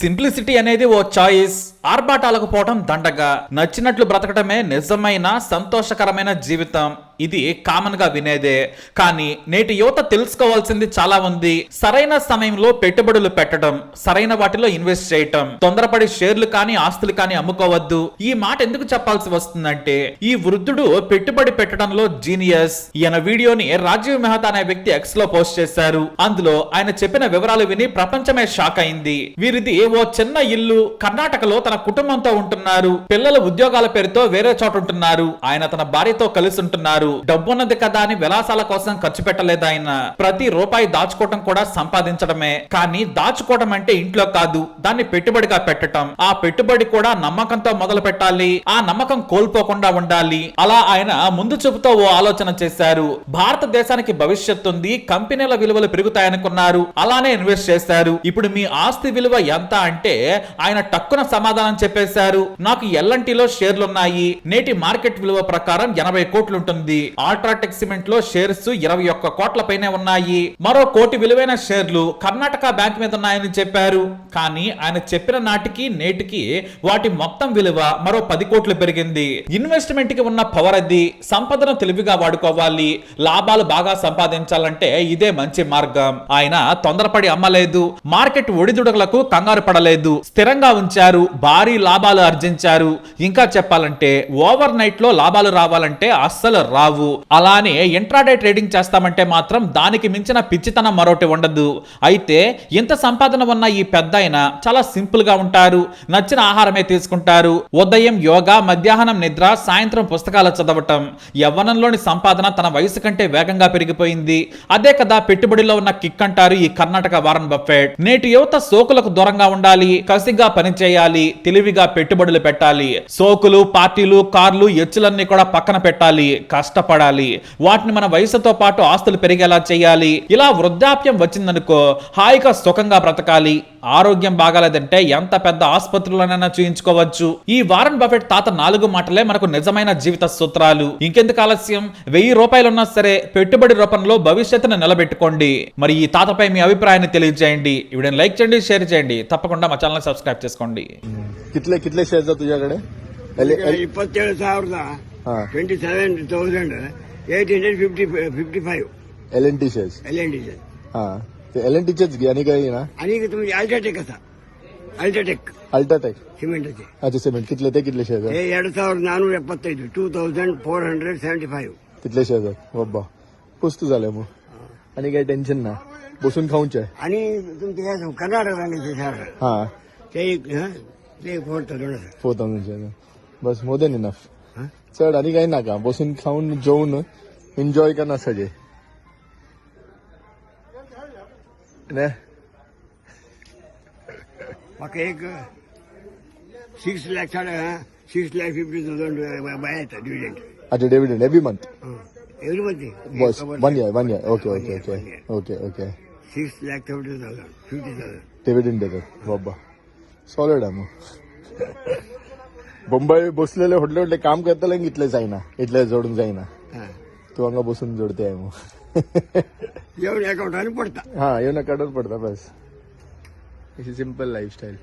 Simplicity అనేది ఓ choice. ఆర్భాటాలకు పోవటం దండగా. నచ్చినట్లు బ్రతకటమే నిజమైన సంతోషకరమైన జీవితం. ఇది కామన్గా వినేదే. కానీ నేటి యువత తెలుసుకోవాల్సింది చాలా ఉంది. సరైన సమయంలో పెట్టుబడులు పెట్టడం సరైన వాటిలో ఇన్వెస్ట్ చేయటం తొందరపడి షేర్లు కానీ ఆస్తులు కానీ అమ్ముకోవద్దు. ఈ మాట ఎందుకు చెప్పాల్సి వస్తుందంటే ఈ వృద్ధుడు పెట్టుబడి పెట్టడంలో జీనియస్. ఈయన వీడియోని రాజీవ్ మెహతా అనే వ్యక్తి ఎక్స్లో పోస్ట్ చేశారు. అందులో ఆయన చెప్పిన వివరాలు విని ప్రపంచమే షాక్ అయింది. వీరిది ఓ చిన్న ఇల్లు. కర్ణాటకలో తన కుటుంబంతో ఉంటున్నారు. పిల్లలు ఉద్యోగాల పేరుతో వేరే చోట ఉంటున్నారు. ఆయన తన భార్యతో కలిసి ఉంటున్నారు. డబ్బున్నది కదా అని విలాసాల కోసం ఖర్చు పెట్టలేదు ఆయన. ప్రతి రూపాయి దాచుకోవటం కూడా సంపాదించడమే. కానీ దాచుకోవడం అంటే ఇంట్లో కాదు దాన్ని పెట్టుబడిగా పెట్టటం. ఆ పెట్టుబడి కూడా నమ్మకంతో మొదలు పెట్టాలి ఆ నమ్మకం కోల్పోకుండా ఉండాలి. అలా ఆయన ముందు చూపుతో ఓ ఆలోచన చేశారు. భారతదేశానికి భవిష్యత్తు ఉంది కంపెనీల విలువలు పెరుగుతాయనుకున్నారు అలానే ఇన్వెస్ట్ చేశారు. ఇప్పుడు మీ ఆస్తి విలువ ఎంత అంటే ఆయన టక్కున సమాధానం చెప్పేశారు. నాకు ఎల్ఎన్టీలో షేర్లున్నాయి నేటి మార్కెట్ విలువ ప్రకారం ఎనభై కోట్లు ఉంటుంది ఆల్ట్రాటెక్ సిమెంట్లో షేర్స్ ఇరవై ఒక్క కోట్ల పైనే ఉన్నాయి. మరో కోటి విలువైన షేర్లు కర్ణాటక బ్యాంక్ మీద ఉన్నాయని చెప్పారు. కానీ ఆయన చెప్పిన నాటికి నేటికి వాటి మొత్తం విలువ మరో పది కోట్లు పెరిగింది. ఇన్వెస్ట్మెంట్కి ఉన్న పవర్ అది. సంపదను తెలివిగా వాడుకోవాలి. లాభాలు బాగా సంపాదించాలంటే ఇదే మంచి మార్గం. ఆయన తొందరపడి అమ్మలేదు. మార్కెట్ ఒడిదుడుకులకు కంగారు పడలేదు. స్థిరంగా ఉంచారు. భారీ లాభాలు ఆర్జించారు. ఇంకా చెప్పాలంటే ఓవర్ నైట్లో లాభాలు రావాలంటే అస్సలు రావు అలానే ఇంట్రాడే ట్రేడింగ్ చేస్తామంటే మాత్రం దానికి మించిన పిచ్చితనం మరొకటి ఉండదు. అయితే ఇంత సంపాదన ఉన్న ఈ పెద్ద చాలా సింపుల్గా ఉంటారు. నచ్చిన ఆహారమే తీసుకుంటారు. ఉదయం యోగా మధ్యాహ్నం నిద్ర సాయంత్రం పుస్తకాలు చదవటం. యవ్వనంలోని సంపాదన తన వయసు కంటే వేగంగా పెరిగిపోయింది. అదే కదా పెట్టుబడిలో ఉన్న కిక్ అంటారు ఈ కర్ణాటక వారన్ బఫెట్. నేటి యువత సోకులకు దూరంగా ఉండాలి కసిగా పనిచేయాలి తెలివిగా పెట్టుబడులు పెట్టాలి. సోకులు పార్టీలు కార్లు ఎచ్చులన్నీ కూడా పక్కన పెట్టాలి. కష్టపడాలి. వాటిని మన వయసుతో పాటు ఆస్తులు పెరిగేలా చేయాలి. ఇలా వృద్ధాప్యం వచ్చిందనుకో హాయిగా సుఖంగా బ్రతకాలి. ఆరోగ్యం బాగాలేదంటే ఎంత పెద్ద ఆసుపత్రులనైనా చూయించుకోవచ్చు. ఈ వారన్ బఫెట్ తాత నాలుగు మాటలే మనకు నిజమైన జీవిత సూత్రాలు. ఇంకెందుకు ఆలస్యం? వెయ్యి రూపాయలున్నా సరే పెట్టుబడి రూపంలో భవిష్యత్తును నిలబెట్టుకోండి. మరి ఈ తాతపై మీ అభిప్రాయాన్ని తెలియజేయండి. ఇవిడని లైక్ చేయండి షేర్ చేయండి. తప్పకుండా మా ఛానల్ సబ్స్క్రైబ్ చేసుకోండి. Twenty seven thousand eight hundred fifty fifty five L N T shares L N T shares ते एल एन टीचेच घे आणि काय ना? आणि तुमचे अल्ट्राटेक असा. ಅಲ್ಟ್ರಾಟೆಕ್ ಅಲ್ಟ್ರಾಟೆಕ್ ಸಿಮೆಂಟ್ ಅದು ಸಿಮೆಂಟ್ ಕಿತ್ಲೆ ಕಿತ್ಲೆ ಶೇರ್ ಎರಡು ಸಾವಿರದ ನಾನೂರ ಎಪ್ಪತ್ತೈದು two thousand four hundred seventy five ಕಿತ್ಲೆ share ಒಬ್ಬ पुस्त झाले मग. आणि काही टेन्शन ना. बसून खाऊनचे. आणि तुमचे काय कर्नाटक बँकेचे सर हा. ते एक फोर फोर बस मोर इनफ चढ आणि काही नाका. बसून खाऊन जेवून एन्जॉय करणं सगळे. ने मग एक सिक्स लॅक साडे six lakh fifty thousand by येतात डिव्हिडंड अच्छा डेव्हिडंड एव्हरी मंथ एव्हरी मध्ये बस one year one year okay okay okay okay okay six lakh thirty thousand fifty thousand dividend देतात. बाबा. सॉलिड आहे मग. बंबई बसलेले होडले होडले काम करताले इथले जायना इथले जोडून जायना तू हांगा बसून जोडते आहे मग. येऊन अकाउंटाने पडता. हा येऊन अकाउंट पडता बस. Simple lifestyle